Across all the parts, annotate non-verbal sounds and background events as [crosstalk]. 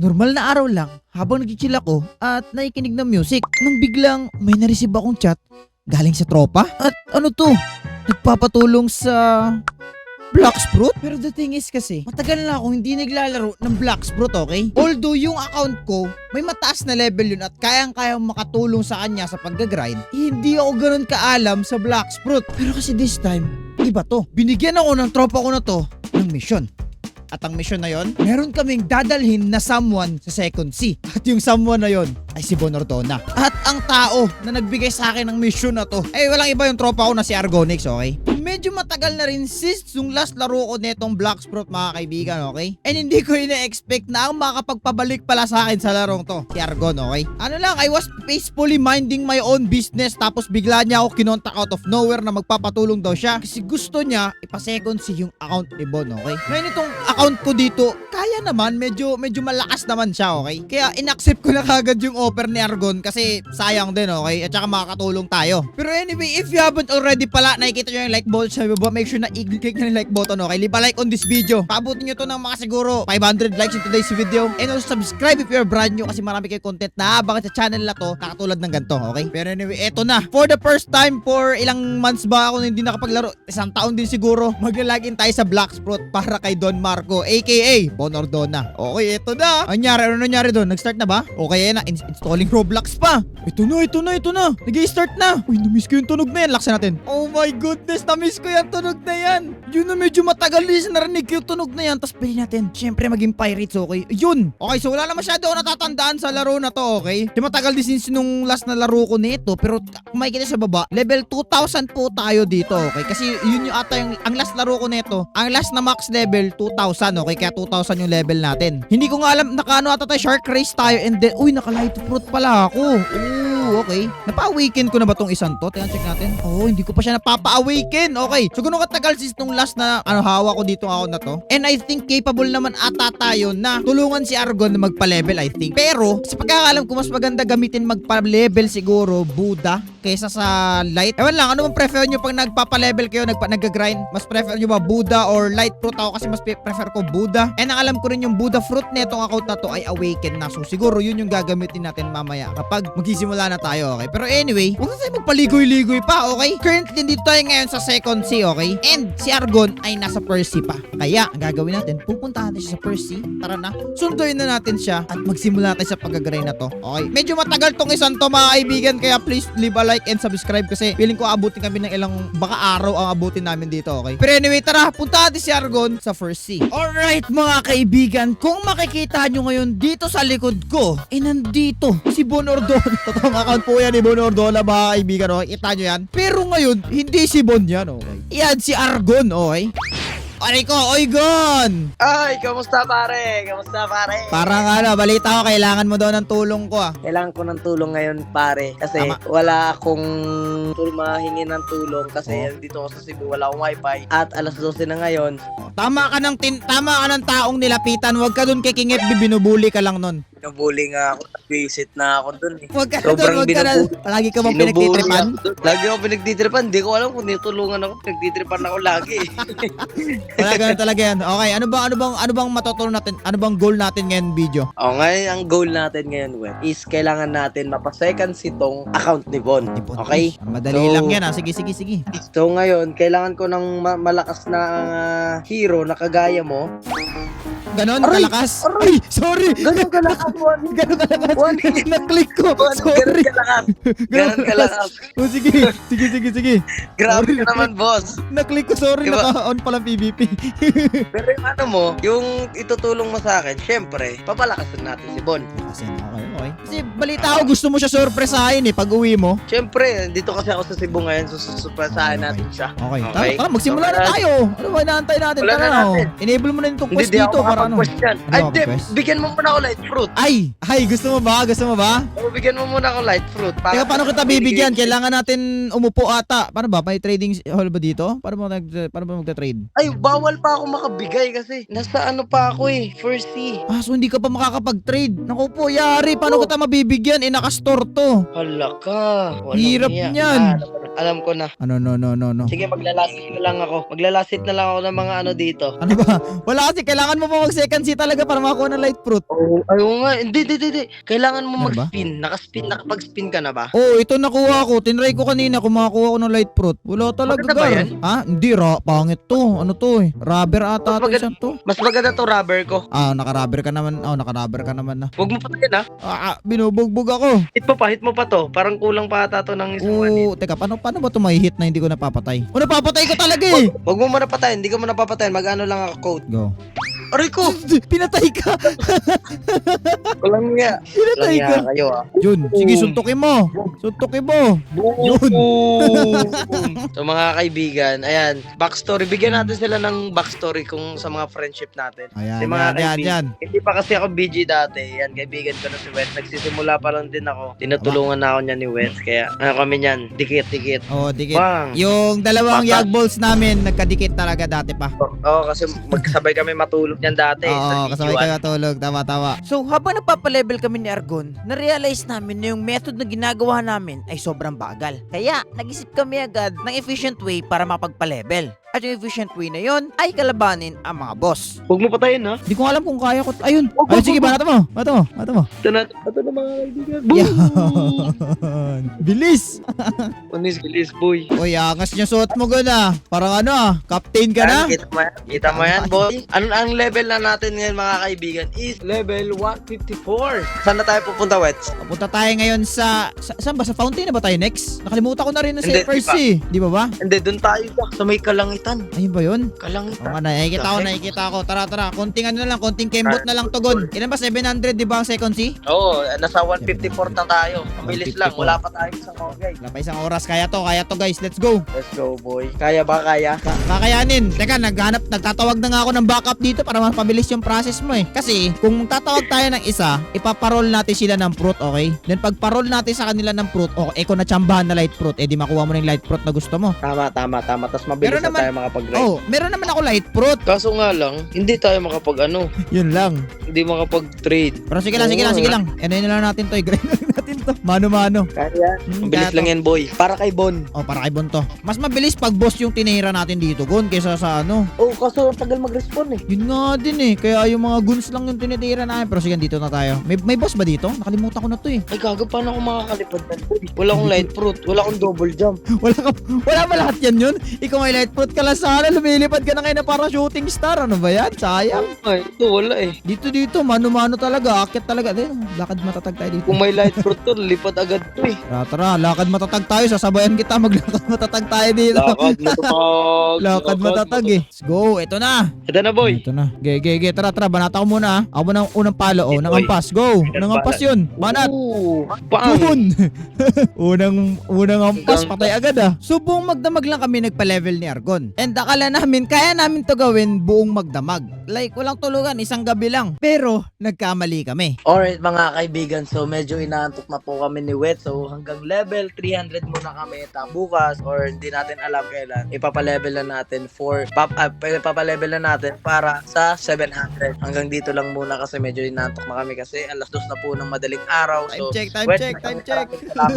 Normal na araw lang habang nagchichill ako at nakikinig ng music nang biglang may nareceive akong chat galing sa tropa. At ano to? Nagpapatulong sa Black Sprout? Pero the thing is kasi, matagal na ako hindi naglalaro ng Black Sprout, okay? Although yung account ko, may mataas na level yun at kayang-kayang makatulong sa kanya sa pag-grind, hindi ako ganun kaalam sa Black Sprout. Pero kasi this time, iba to. Binigyan ako ng tropa ko na to ng mission. At ang mission na yon, meron kaming dadalhin na someone sa second C. [laughs] At yung someone na yon ay si Bon Ordona. At ang tao na nagbigay sa akin ng mission na to, ay walang iba yung tropa ko na si Argonix, okay? Medyo matagal na rin since yung last laro ko netong Black Sprout mga kaibigan, okay? And hindi ko ina-expect na ang makapagpabalik pala sa akin sa larong to, si Argon, okay? Ano lang, I was peacefully minding my own business tapos bigla niya ako kinontak out of nowhere na magpapatulong daw siya kasi gusto niya ipa-second C yung account ni Bon, okay? Ngayon itong account ko dito, kaya naman, medyo medyo malakas naman siya, okay? Kaya inaccept ko na kagad yung offer ni Argon kasi sayang din, okay? At saka makakatulong tayo. Pero anyway, if you haven't already pala, nakikita nyo yung like button sa baba, make sure na i-click nyo yung like button, okay? Leave a like on this video. Paabutin nyo to ng mga siguro 500 likes in today's video. And also subscribe if you're brand new kasi marami kayo content na abangan sa channel na to, nakatulad ng ganito, okay? Pero anyway, eto na. For the first time, for ilang months ba ako hindi nakapaglaro, isang taon din siguro, maglalagin tayo sa Black Sprout para kay Don Marco, aka Bon Ordona. Okay, eto na. Ano nangyari? Ano nangyari doon? Nag-start na ba? Okay, na. In- installing Roblox pa. Ito na, ito na, ito na. Nag-start na. Uy, na-miss ko yung tunog na yan. Laksan natin. Oh my goodness, na-miss ko yung tunog na yan. Yun na medyo matagal din narinig yung tunog na yan. Tapos pili natin. Siyempre, maging pirates, okay? Yun. Okay, so wala na masyado ako natatandaan sa laro na to, okay? Di matagal din since nung last na laro ko nito. Pero makikita sa baba, level 2,000 po tayo dito, okay? Kasi yun yung ata yung, ang last laro ko nito. Ang last na max level, 2,000, okay? Kaya 2,000 yung level natin. Hindi ko nga alam, nakaano ata tayo, shark race tayo. And then, uy, naka-light fruit pala ako. Ooh, okay. Napa-awaken ko na ba tong isang to? Tingnan, check natin. Oh, hindi ko pa siya napapa-awaken. Okay. So, ganun katagal since nung last na ano, hawak ko dito ako na to. And I think capable naman ata tayo na tulungan si Argon na magpa-level, I think. Pero, sa pagkakalam ko, mas maganda gamitin magpa-level siguro Buddha kaysa sa light. Ewan lang, ano bang prefer nyo pag nagpapa-level kayo, nagpa nag-grind? Mas prefer nyo ba Buddha or light fruit? Ako kasi mas prefer ko Buddha. And ang alam ko rin yung Buddha fruit netong account na to ay awaken na. So siguro yun yung gagamitin natin mamaya kapag magsisimula na tayo, okay? Pero anyway, huwag na tayo magpaligoy-ligoy pa, okay? Currently, dito tayo ngayon sa second C, okay? And si Argon ay nasa first C pa. Kaya, ang gagawin natin, pupunta natin siya sa first C. Tara na, sunduin na natin siya at magsimula tayo sa pag-grind na to. Okay? Medyo matagal tong isang to mga kaibigan, kaya please leave a like and subscribe kasi feeling ko abutin kami ng ilang baka araw ang abutin namin dito, okay? Pero anyway, tara, punta natin si Argon sa first C. Alright mga kaibigan, kung makikita nyo ngayon dito sa likod ko, eh nandito si Bon Ordona. [laughs] Totoong account po yan ni Bon Ordona mga kaibigan, okay? Kita nyo yan. Pero ngayon, hindi si Bon yan, okay? Yan si Argon, okay? Aray ko, oy Gon! Ay, kamusta pare? Kamusta pare? Parang ano, balita ko, kailangan mo daw ng tulong ko ah. Kailangan ko ng tulong ngayon pare kasi Tama. wala akong tul mahingi ng tulong Oh. kasi dito ako sa Cebu wala akong wifi at alas 12 na ngayon Tama ka ng tin tama ka ng taong nilapitan, huwag ka dun kay King FB, binubuli ka lang nun. Nabuli nga ako, visit na ako dun eh. Huwag ka na Sobrang dun, huwag ka na. binubuli. Palagi ka bang Sinubuli pinagtitripan? ako dun. Lagi ako pinagtitripan, di ko alam kung nitulungan ako, pinagtitripan ako lagi. [laughs] Wala ganun talaga yan. Okay, ano bang ano bang ano bang matutunan natin? Ano bang goal natin ngayon video? o ngayon, ang goal natin ngayon, Web, is kailangan natin mapasecond si tong account ni Bon. Okay? Madali So- lang yan ah. Sige, sige, sige. So ngayon, kailangan ko ng ma- malakas na ah, hero na kagaya mo. Ganon, Aray! kalakas. Aray! Ay, sorry. Ganun [laughs] kalakas, Bon. Ganon kalakas. One. Na-click ko. Ganun Sorry. kalakas. [laughs] Ganun kalakas. Oh, sige. Sige, sige, sige. Grabe ka naman, boss. Na-click ko. Sorry, Diba? naka-on pala PVP. [laughs] Pero yung ano mo, yung itutulong mo sa akin, syempre, papalakasin natin si Bon. Kasi, okay, okay. Kasi balita ko, gusto mo siya surpresahin eh, pag uwi mo. Syempre, dito kasi ako sa Cebu ngayon, sususurpresahan natin siya. Okay, Okay. tara, tara, magsimula So, na tayo. Ano ba inaantay natin? Wala Tara na na. natin. Enable mo na Hindi, quest di dito ako para Ano Ay, di, bigyan mo muna ako light fruit. Ay, ay, gusto mo ba? Gusto mo ba? O, bigyan mo muna ako light fruit. para- Teka, paano kita bibigyan? Kailangan natin umupo ata. Paano ba? May trading hall ba dito? Paano ba, nag, paano ba magta-trade? Ay, bawal pa ako makabigay kasi nasa ano pa ako eh, first C. Ah, so hindi ka pa makakapag-trade. Naku po, yari. Paano Oo. kita mabibigyan? Eh, nakastore to. Hala ka. Walang Hirap hiya. niyan. Ah. Alam ko na. Ano, no, no, no, no. Sige, maglalasit na lang ako. Maglalasit na lang ako ng mga ano dito. Ano ba? [laughs] Wala kasi, kailangan mo pa mag second seat talaga para makakuha ng light fruit. Oh, ayaw nga. Hindi, hindi, hindi. Kailangan mo Ano ba? mag-spin. Naka-spin, nakapag-spin ka na ba? Oh, ito nakuha ko. Tinry ko kanina kung makakuha ko ng light fruit. Wala talaga, Maganda ba gar. yan? Ha? Hindi, ra pangit to. Ano to eh? Rubber ata Mas to maganda- isang to. Mas maganda to rubber ko. Ah, naka-rubber ka naman. Oh, naka-rubber ka naman na. Huwag mo patayin ha. Ah, ah, binubugbog ako. Hit mo pa, hit mo pa to. Parang kulang pa ata to ng isang one hit. Oo, teka, paano, paano ba ito may hit na hindi ko napapatay? O, napapatay ko talaga eh! Huwag mo muna patayin. Hindi ka muna papatayin. Mag-ano lang ako code. Go. Aray ko! Pinatay ka! Walang nga. Pinatay Walang ka! nga kayo ah. Yun, sige, suntukin mo! Suntukin mo! Yun. [laughs] so mga kaibigan, ayan, backstory. Bigyan natin sila ng backstory kung sa mga friendship natin. Ayan, mga yan, kaibigan. yan. Hindi pa kasi ako BG dati. Yan, kaibigan ko na si Wes. Nagsisimula pa lang din ako. Tinutulungan na ako niya ni Wes. Kaya, ano kami niyan, dikit-dikit. Oh, dikit. Bang! Yung dalawang Baka- yag balls namin, nagkadikit talaga dati pa. Oo, kasi magkasabay kami matulog niyan dati. Oo, sa kasabay CG1. kayo tulog. Tama, tama. So habang nagpapalevel kami ni Argon, na-realize namin na yung method na ginagawa namin ay sobrang bagal. Kaya nag-isip kami agad ng efficient way para mapagpalevel. At yung efficient way na yon ay kalabanin ang mga boss. Huwag mo patayin, ha? Di ko alam kung kaya ko. Ayun. Wag, Ayun, sige, wag, banata mo. Banata mo. Banata mo. Ito na, ito na mga kaibigan. Boom! Yan. [laughs] Bilis. [laughs] Unis, bilis, boy. Uy, angas niya suot mo gana. Parang ano ah, captain ka na? Yan, Kita mo yan? Kita mo yan, boy? Ano ang level na natin ngayon, mga kaibigan, is level 154. Saan na tayo pupunta, Wets? Punta tayo ngayon sa, sa saan ba? Sa fountain na ba tayo next? Nakalimutan ko na rin na sa Hindi, first di Di ba ba? Hindi, dun tayo sa, sa may kalangitan. Ayun ba yun? Oo Kalangitan. nga, nakikita ko, nakikita ko. Tara, tara. Konting ano na lang, konting kembot na lang tugon. Ilan ba? 700, di ba ang second C? Oo, nasa 154 na tayo. Mabilis lang, 154. wala pa tayo sa mga guys. Wala pa isang oras. Kaya to, kaya to guys. Let's go. Let's go, boy. Kaya ba, kaya? Ka- kakayanin. Teka, naghanap, nagtatawag na nga ako ng backup dito para mapabilis yung process mo eh. Kasi, kung tatawag tayo ng isa, ipaparol natin sila ng fruit, okay? Then pag parol natin sa kanila ng fruit, o eh kung natsambahan na light fruit, eh di makuha mo na yung light fruit na gusto mo. Tama, tama, tama. Tapos mabilis Pero na naman- tayo makapag-ride. Oh, meron naman ako light fruit. Kaso nga lang, hindi tayo makapag ano, Yun lang. hindi makapag-trade. Pero sige lang, sige lang, sige lang. Ano na lang natin to, [laughs] i-grind natin to. Mano-mano. Kaya, Hmm, mabilis kaya lang to. yan, boy. Para kay Bon. Oh, para kay Bonto. Mas mabilis pag boss yung tinira natin dito, Gon, kaysa sa ano. Oh, kaso ang tagal mag-respawn eh. Yun nga din eh. Kaya yung mga guns lang yung tinitira namin. Pero sige, dito na tayo. May, may boss ba dito? Nakalimutan ko na to eh. Ay, gago, paano ako makakalipad na? Wala akong light fruit, wala akong double jump. [laughs] Wala ka, wala ba lahat yan yun? Ikaw may light fruit ka lang sana. Lumilipad ka na kayo na para shooting star. Ano ba yan? Sayang. Ay, ito wala eh. Dito dito, mano-mano talaga. Akit talaga. Din, lakad matatag tayo dito. Kung may light fruit [laughs] to, lipad agad to eh. Tara, tara, lakad matatag tayo. Sasabayan kita. Maglakad matatag tayo dito. Lakad [laughs] matatag. Lakad matatag eh. Let's go. Ito na. Ito na, boy. Ito na. Ge, ge, ge. Tara, tara. Banata ko muna ah. Ako muna ang unang palo. Oh, nang ampas. Go. Nang ampas yun. Banat. Ooh, bang. [laughs] Unang, unang ampas, patay agad ah. So buong magdamag lang kami nagpa-level ni Argon. And akala namin, kaya namin to gawin buong magdamag. Like, walang tulugan, isang gabi lang. Pero, nagkamali kami. Alright mga kaibigan, so medyo inaantok na po kami ni Wet. So hanggang level 300 muna kami. Tapos bukas or hindi natin alam kailan, ipapalevel na natin for, pap, uh, ipapalevel na natin para sa 700. Hanggang dito lang muna kasi medyo inaantok na kami kasi alas dos na po ng madaling araw. Time So, check, time Wet, check, time check.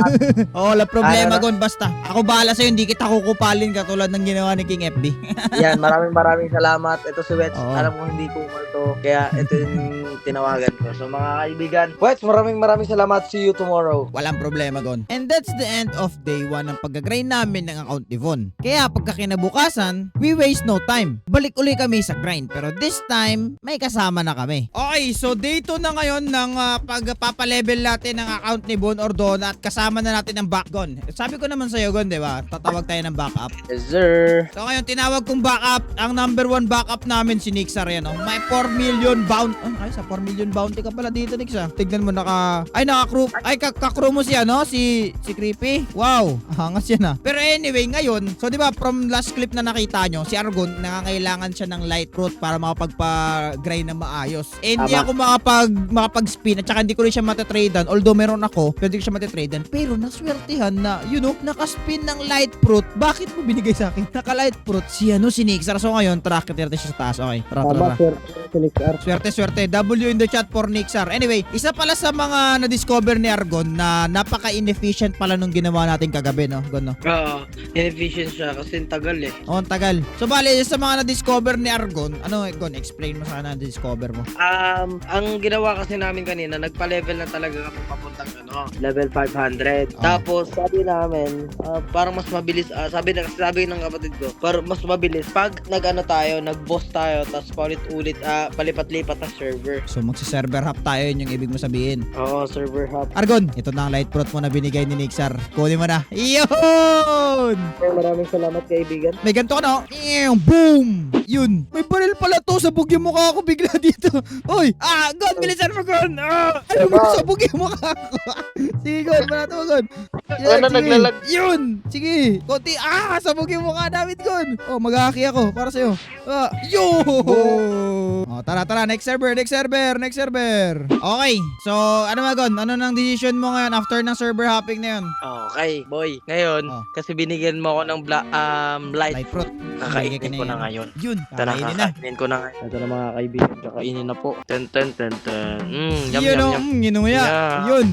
[laughs] Oo, wala problema, Ano? Gon. Basta, ako bahala sa'yo, hindi kita kukupalin katulad ng ginawa ni King FB. [laughs] Yan, maraming maraming salamat. Ito si Wets. Oo. Alam ko hindi ko to. Kaya ito yung tinawagan ko. So mga kaibigan, Wets, maraming maraming salamat. See you tomorrow. Walang problema, Gon. And that's the end of day 1 ng pag-grind namin ng account ni Von. Kaya pagka kinabukasan, we waste no time. Balik uli kami sa grind. Pero this time, may kasama na kami. Okay, so day 2 na ngayon ng uh, pagpapalevel natin ng account ni Von Ordon at kasama na natin ang back Gon. Sabi ko naman sa'yo, Gon, di ba? Tatawag tayo ng backup. Yes, sir. So ngayon, tinawag kong backup. Ang number one backup namin si Nixar yan. Oh. May 4 million bound. Oh, ay, sa 4 million bounty ka pala dito, Nix ah. Tignan mo, naka... Ay, naka-crew. Ay, ka- ka-crew mo siya, no? Si, si Creepy. Wow, hangas yan ah. Pero anyway, ngayon, so di ba from last clip na nakita nyo, si Argon, nakakailangan siya ng light root para makapagpa-grind na maayos. Eh, hindi Tama. ako makapag, makapag-spin at saka hindi ko rin siya matatradean. Although meron ako, pwede ko siya matatradean. Pero naswertihan na, you know, nakaspin ng light fruit. Bakit mo binigay sa akin? Naka-light fruit. Si ano, si Nixar. So ngayon, tara, katerte siya sa taas. Okay, tara, tara. Felix R. Swerte, swerte. W in the chat for Nixar. Anyway, isa pala sa mga na-discover ni Argon Argon na napaka-inefficient pala nung ginawa natin kagabi, no? Gon, no? Oo, inefficient siya kasi ang tagal eh. Oo, ang tagal. So, bali, sa mga na-discover ni Argon, ano, Gon, explain mo sa na na-discover mo. Um, ang ginawa kasi namin kanina, nagpa-level na talaga kami papuntang ano, level 500. Ah. Tapos sabi namin, ah, parang mas mabilis, ah, sabi na sabi ng kapatid ko, para mas mabilis pag nag-ano tayo, nag-boss tayo, tapos paulit-ulit, ah, palipat-lipat na server. So, magsi-server hop tayo, yun yung ibig mo sabihin. Oo, server hub. Argon, ito na ang light fruit mo na binigay ni Nixar. Kunin mo na. Yun! Maraming salamat kaibigan. May ganito ka? Ew, Boom! Yun. May baril pala to. Sabog yung mukha ko bigla [laughs] dito. Oy! Ah! Gon! Bilisan mo, Gon! Ah! Ano mo? Sabog yung mukha ko. [laughs] Sige, Gon. Manata mo, Gon. Yan, Wala, sige. naglalag. Yun! Sige. Konti. Ah! Sabog yung mukha namin, Gon. Oh, mag-haki ako. Para sa'yo. Ah! Yo! Oh, tara, tara. Next server, next server, next server. Okay. So, ano mga, Gon? Ano nang decision mo ngayon after ng server hopping na yun? Okay, boy. Ngayon, Oh. kasi binigyan mo ako ng bla- um, light. Light fruit. Kakainin ko na ngayon. Yun. Ito na, Kakainin na. kakainin ko na ngayon. Ito na mga kaibigan, kakainin na po. Ten, ten, ten, ten. Mm, yum, Yun, yum, oh, yum. mm, ginuya. Yeah. Yun.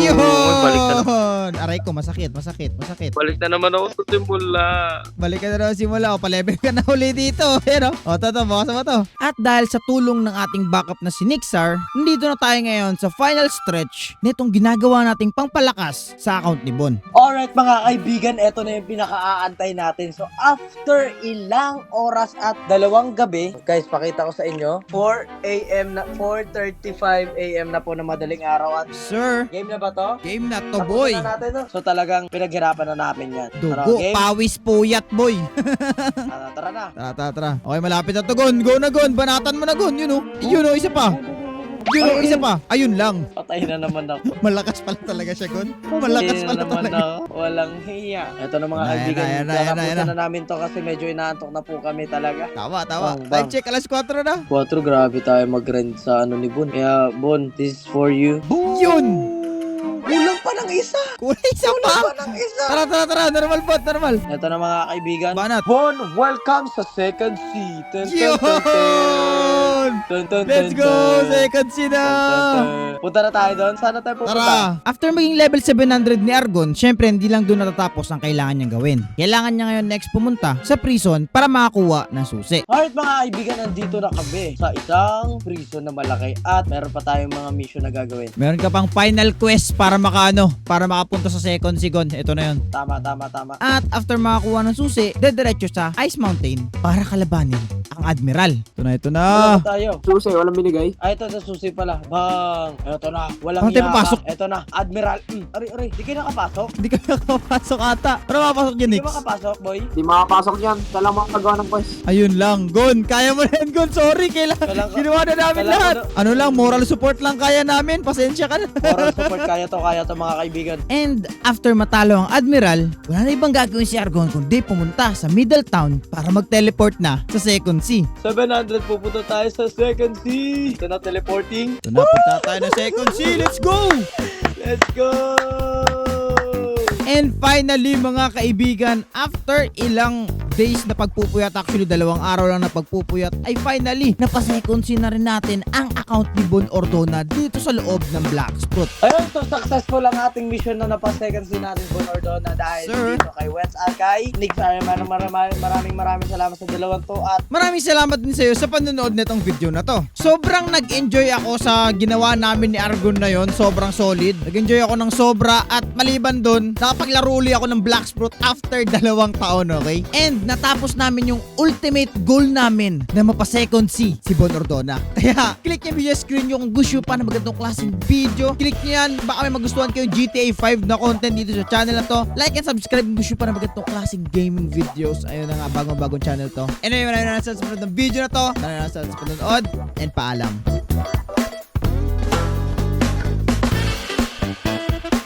Yun! Balik na, Yun! Aray ko, masakit, masakit, masakit. balik na naman ako sa simula. Balik ka na daw simula o pa-level ka na uli dito. [laughs] Yan o. O, to, to, bukas mo to. At dahil sa tulong ng ating backup na si Nixar, nandito na tayo ngayon sa final stretch nitong ginagawa nating pangpalakas sa account ni Bon. Alright mga kaibigan, eto na yung pinaka-aantay natin. So after ilang oras at dalawang gabi, guys, pakita ko sa inyo, 4 a.m. na 4:35 a.m. na po na madaling araw at Sir, game na ba to? game na to, boy. na natin, no? So talagang pinaghirapan na namin yan. Tara, Dugo, game? pawis, puyat, boy. [laughs] Tara, tara na. Tara, tara, tara. Okay, malapit na to, Gon. Go na, Gon. Banatan mo na, Gon. Yun o. Yun o, isa pa. Yun o, isa pa. Ayun lang. Patay na naman ako. [laughs] Malakas pala talaga siya, Gon. Malakas Patay na pala naman talaga. ako. Walang hiya. Ito na mga Ayan, kaibigan, ayan, ayan, ayan, kakapusan ayan. na namin to kasi medyo inaantok na po kami talaga. Tawa, tawa. Bang, bang. Time check, alas 4 na. 4, grabe tayo mag-rent sa ano ni Bon. Kaya, Bon, this is for you. Yun! Kulang pa ng isa! Kulay isa Kulang pa! pa ng isa! Tara, tara, tara. Normal bot, normal. Ito na mga kaibigan. Banat. Bon, welcome sa second seat. Yun! Dun, dun, Let's go! dun. Second scene na! Punta na tayo doon. Sana tayo pupunta. Tara! After maging level 700 ni Argon, syempre hindi lang doon natatapos ang kailangan niyang gawin. Kailangan niya ngayon next pumunta sa prison para makakuha ng susi. Alright mga kaibigan, nandito na kami sa isang prison na malaki at meron pa tayong mga mission na gagawin. Meron ka pang final quest para makaano, para makapunta sa second sigon. Ito na yun. Tama, tama, tama. At after makakuha ng susi, dediretso sa Ice Mountain para kalabanin ang Admiral. Ito na, ito na. Wala tayo. Susi, walang binigay. Ay, ito na susi pala. Bang! Ito na. Walang Ano tayo papasok? ka. Ito na. Admiral. Mm. Aray, aray. Di kayo nakapasok? Hindi ka nakapasok ata. Pero makapasok yun, Di Nix. ba makapasok, boy? Di makapasok yan. Kailangan makagawa ng quest. Ayun lang, Gon. Kaya mo na yan, Gon. Sorry, kailangan. Kailangan- Ginawa na namin kailangan lahat. ko Ano lang, moral support lang kaya namin. Pasensya ka na. Moral [laughs] support kaya to, kaya to mga kaibigan. And after matalo ang Admiral, wala na ibang gagawin si Argon kundi pumunta sa Middletown para mag-teleport na sa Second Sea. 700 pupunta tayo sa second sea. Ito na teleporting. Ito na, punta tayo na Second Sea. Let's go! Let's go! And finally mga kaibigan, after ilang days na pagpupuyat, actually dalawang araw lang na pagpupuyat, ay finally napasecond scene na rin natin ang account ni Bon Ordona dito sa loob ng Black Sprout. Ayun, so successful ang ating mission na napa-second sea natin Bon Ordona dahil Sir. dito kay Wets at kay Nick Sarah. Maraming maraming maraming maraming salamat sa dalawang to at Maraming salamat din sa iyo sa panonood nitong video na to. Sobrang nag-enjoy ako sa ginawa namin ni Argon na yon, sobrang solid. Nag-enjoy ako ng sobra at maliban doon, nakapaglaro uli ako ng Black Sprout after dalawang taon, okay? And natapos namin yung ultimate goal namin na mapa-second C si Bon Ordona. [laughs] Kaya, click niyo yung video screen nyo kung gusto pa ng magandang klaseng video. Click niyo yan, baka may magustuhan kayo GTA 5 na content dito sa channel na to. Like and subscribe kung gusto pa ng magandang klaseng gaming videos. Ayun na nga, bagong-bagong channel to. Anyway, maraming salamat sa video na to. Maraming salamat sa panonood and paalam.